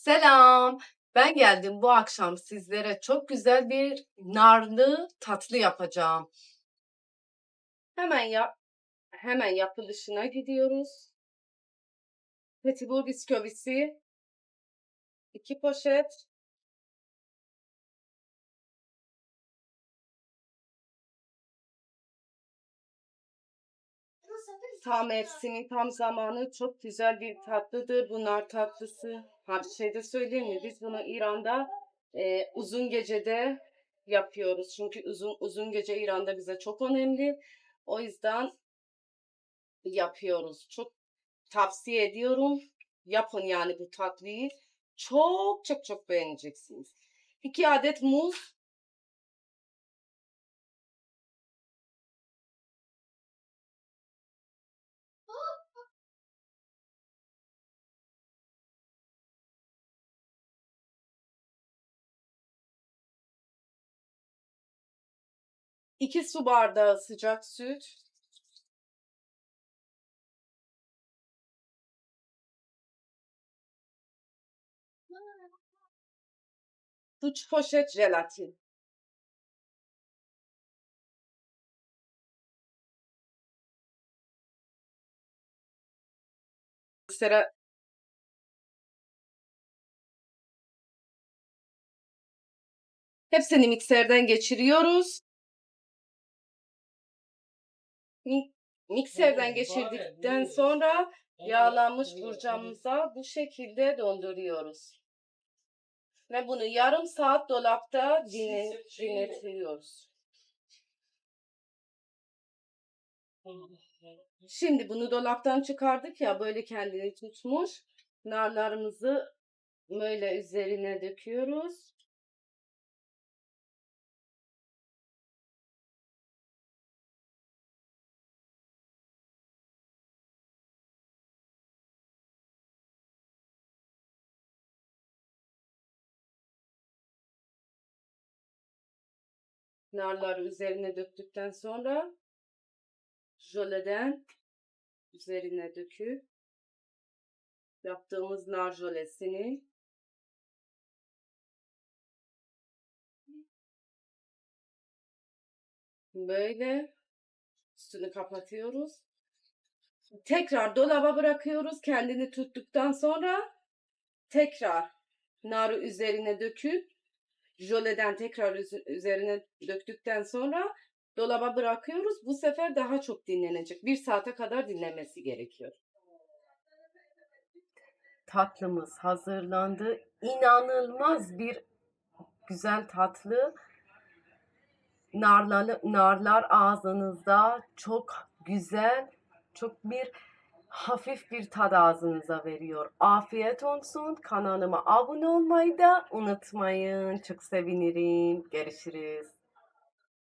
Selam. Ben geldim bu akşam sizlere çok güzel bir narlı tatlı yapacağım. Hemen yap hemen yapılışına gidiyoruz. Petibur bisküvisi 2 poşet. Tam mevsimi, tam zamanı çok güzel bir tatlıdır. Bu nar tatlısı. Ha bir şey de söyleyeyim mi? Biz bunu İran'da e, uzun gecede yapıyoruz. Çünkü uzun uzun gece İran'da bize çok önemli. O yüzden yapıyoruz. Çok tavsiye ediyorum. Yapın yani bu tatlıyı. Çok çok çok beğeneceksiniz. 2 adet muz, iki su bardağı sıcak süt, üç poşet jelatin. Sıra Hepsini mikserden geçiriyoruz. Mi- Mikserden geçirdikten sonra yağlanmış burcamıza bu şekilde donduruyoruz. Ve bunu yarım saat dolapta dinle, dinletiyoruz. Şimdi bunu dolaptan çıkardık ya böyle kendini tutmuş. Narlarımızı böyle üzerine döküyoruz. Narları üzerine döktükten sonra jöleden üzerine döküp yaptığımız nar jölesini böyle üstünü kapatıyoruz. Tekrar dolaba bırakıyoruz. Kendini tuttuktan sonra tekrar narı üzerine döküp jöleden tekrar üz- üzerine döktükten sonra dolaba bırakıyoruz. Bu sefer daha çok dinlenecek. Bir saate kadar dinlenmesi gerekiyor. Tatlımız hazırlandı. İnanılmaz bir güzel tatlı. Narlar, narlar ağzınızda çok güzel, çok bir hafif bir tad ağzınıza veriyor. Afiyet olsun. Kanalıma abone olmayı da unutmayın. Çok sevinirim. Görüşürüz.